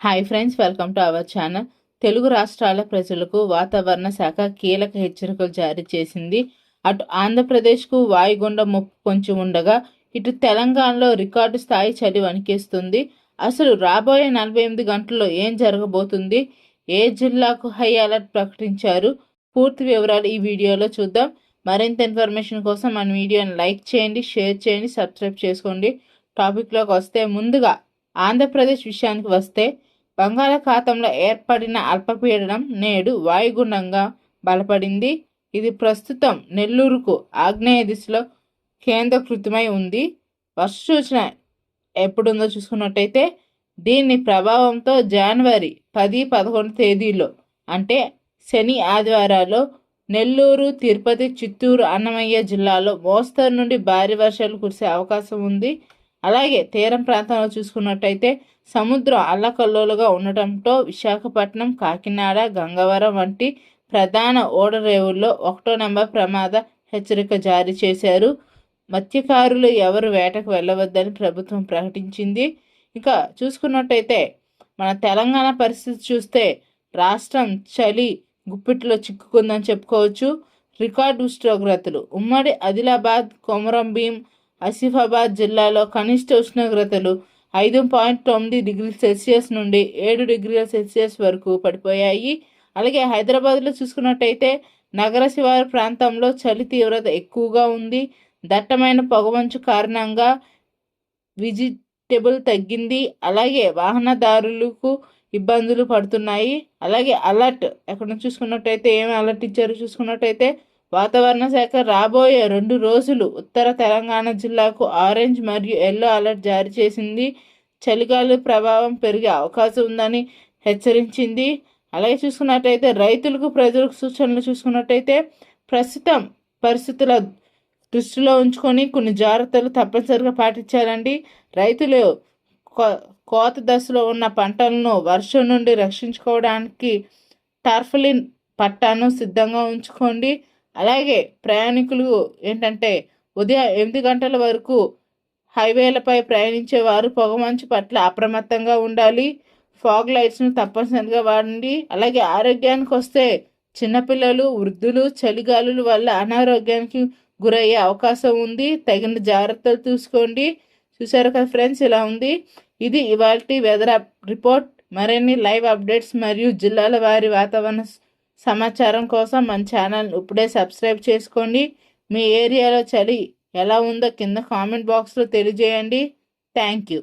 Hi friends welcome to our channel Telugu రాష్ట్రాల ప్రజలకు వాతావరణ శాఖ కీలక హెచ్చరికలు జారీ చేసింది. అటు ఆంధ్రప్రదేశ్కు వాయుగుండ ముప్పు కొంచెం ఉండగా ఇటు తెలంగాణలో రికార్డు స్థాయి చలి వణికేస్తుంది. అసలు రాబోయే నలభై ఎనిమిది గంటల్లో ఏం జరగబోతుంది? ఏ జిల్లాకు హై అలర్ట్ ప్రకటించారు? పూర్తి వివరాలు ఈ వీడియోలో చూద్దాం. మరింత ఇన్ఫర్మేషన్ కోసం మన వీడియోని లైక్ చేయండి షేర్ చేయండి సబ్స్క్రైబ్ చేసుకోండి. టాపిక్లోకి వస్తే ముందుగా ఆంధ్రప్రదేశ్ విషయానికి వస్తే బంగాళాఖాతంలో ఏర్పడిన అల్పపీడనం నేడు వాయుగుండంగా బలపడింది. ఇది ప్రస్తుతం నెల్లూరుకు ఆగ్నేయ దిశలో కేంద్రీకృతమై ఉంది. వర్ష సూచన ఎప్పుడుందో చూసుకున్నట్టయితే దీని ప్రభావంతో జనవరి పది పదకొండు తేదీలో అంటే శని ఆదివారాల్లో నెల్లూరు తిరుపతి చిత్తూరు అన్నమయ్య జిల్లాలో మోస్తరు నుండి భారీ వర్షాలు కురిసే అవకాశం ఉంది. అలాగే తీరం ప్రాంతంలో చూసుకున్నట్టయితే సముద్రం అల్లకల్లోలుగా ఉండటంతో విశాఖపట్నం కాకినాడ గంగవరం వంటి ప్రధాన ఓడరేవుల్లో ఒకటో నెంబర్ ప్రమాద హెచ్చరిక జారీ చేశారు. మత్స్యకారులు ఎవరు వేటకు వెళ్ళవద్దని ప్రభుత్వం ప్రకటించింది. ఇక చూసుకున్నట్టయితే మన తెలంగాణ పరిస్థితి చూస్తే రాష్ట్రం చలి గుప్పిట్లో చిక్కుకుందని చెప్పుకోవచ్చు. రికార్డు ఉష్ణోగ్రతలు. ఉమ్మడి ఆదిలాబాద్ కొమరం భీం ఆసిఫాబాద్ జిల్లాలో కనిష్ట ఉష్ణోగ్రతలు ఐదు పాయింట్ తొమ్మిది డిగ్రీల సెల్సియస్ నుండి ఏడు డిగ్రీల సెల్సియస్ వరకు పడిపోయాయి. అలాగే హైదరాబాద్లో చూసుకున్నట్టయితే నగర శివారు ప్రాంతంలో చలి తీవ్రత ఎక్కువగా ఉంది. దట్టమైన పొగమంచు కారణంగా విజిటబుల్ తగ్గింది. అలాగే వాహనదారులకు ఇబ్బందులు పడుతున్నాయి. అలాగే అలర్ట్ ఎక్కడ చూసుకున్నట్టయితే ఏమి అలర్ట్ ఇచ్చారు చూసుకున్నట్టయితే వాతావరణ శాఖ రాబోయే రెండు రోజులు ఉత్తర తెలంగాణ జిల్లాకు ఆరెంజ్ మరియు ఎల్లో అలర్ట్ జారీ చేసింది. చలిగాలి ప్రభావం పెరిగే అవకాశం ఉందని హెచ్చరించింది. అలాగే చూసుకున్నట్టయితే రైతులకు ప్రజలకు సూచనలు చూసుకున్నట్టయితే ప్రస్తుతం పరిస్థితుల దృష్టిలో ఉంచుకొని కొన్ని జాగ్రత్తలు తప్పనిసరిగా పాటించాలండి. రైతులు కోత దశలో ఉన్న పంటలను వర్షం నుండి రక్షించుకోవడానికి టార్ఫలిన్ పట్టాను సిద్ధంగా ఉంచుకోండి. అలాగే ప్రయాణికులు ఏంటంటే ఉదయం ఎనిమిది గంటల వరకు హైవేలపై ప్రయాణించే వారు పొగమంచు పట్ల అప్రమత్తంగా ఉండాలి. ఫాగ్ లైట్స్ను తప్పనిసరిగా వాడండి. అలాగే ఆరోగ్యానికి వస్తే చిన్నపిల్లలు వృద్ధులు చలిగాలుల వల్ల అనారోగ్యానికి గురయ్యే అవకాశం ఉంది. తగిన జాగ్రత్తలు చూసుకోండి చూసారు కదా ఫ్రెండ్స్ ఇలా ఉంది. ఇది ఇవాళ వెదర్ రిపోర్ట్. మరిన్ని లైవ్ అప్డేట్స్ మరియు జిల్లాల వారి వాతావరణ సమాచారం కోసం మన ఛానల్ ఇప్పుడే సబ్స్క్రైబ్ చేసుకోండి. మీ ఏరియాలో చలి ఎలా ఉందో కింద కామెంట్ బాక్స్లో తెలియజేయండి. Thank you.